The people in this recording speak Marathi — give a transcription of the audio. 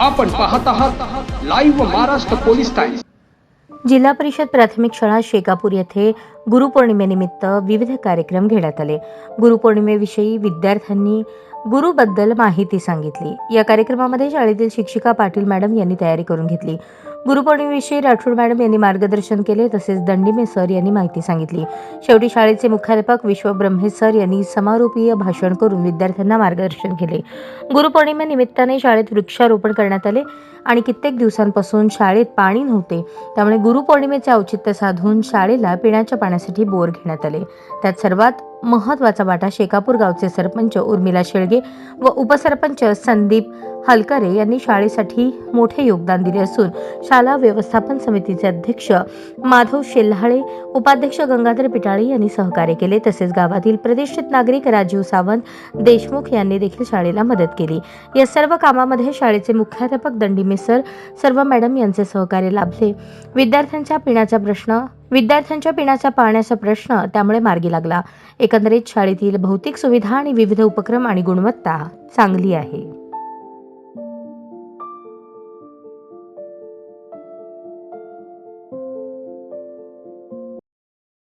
आपण पाहत आहात लाईव्ह महाराष्ट्र पोलीस टाइम्स जिल्हा परिषद प्राथमिक शाळा शेकापूर येथे गुरुपौर्णिमेनिमित्त विविध कार्यक्रम घेण्यात आले. गुरुपौर्णिमेविषयी विद्यार्थ्यांनी गुरुबद्दल माहिती सांगितली. या कार्यक्रमामध्ये शाळेतील शिक्षिका पाटील मॅडम यांनी तयारी करून घेतली. गुरुपौर्णिमेविषयी राठोड मॅडम यांनी मार्गदर्शन केले तसेच दंडिमे सर यांनी माहिती सांगितली. शेवटी शाळेचे मुख्याध्यापक विश्वब्रह्मे सर यांनी समारोपीय भाषण करून विद्यार्थ्यांना मार्गदर्शन केले. गुरुपौर्णिमेनिमित्ताने शाळेत वृक्षारोपण करण्यात आले आणि कित्येक दिवसांपासून शाळेत पाणी नव्हते. त्यामुळे गुरुपौर्णिमेचे औचित्य साधून शाळेला पिण्याच्या पाण्यासाठी बोर घेण्यात आले. त्यात सर्वात महत्त्वाचा वाटा शेकापूर गावचे सरपंच उर्मिला शेळगे व उपसरपंच संदीप हलकरे यांनी शाळेसाठी मोठे योगदान दिले असून साला व्यवस्थापन समितीचे अध्यक्ष माधव शेल्हाळे उपाध्यक्ष गंगाधर पिटाळे यांनी सहकार्य केले. तसेच गावातील प्रतिष्ठित नागरिक राजीव सावंत देशमुख यांनी देखील शाळेला मदत केली. या सर्व कामामध्ये शाळेचे मुख्याध्यापक दंडी सर सर्व मॅडम यांचे सहकार्य लाभले. विद्यार्थ्यांच्या पिण्याचा प्रश्न विद्यार्थ्यांच्या पिण्याच्या पाण्याचा प्रश्न त्यामुळे मार्गी लागला. एकंदरीत शाळेतील भौतिक सुविधा आणि विविध उपक्रम आणि गुणवत्ता चांगली आहे.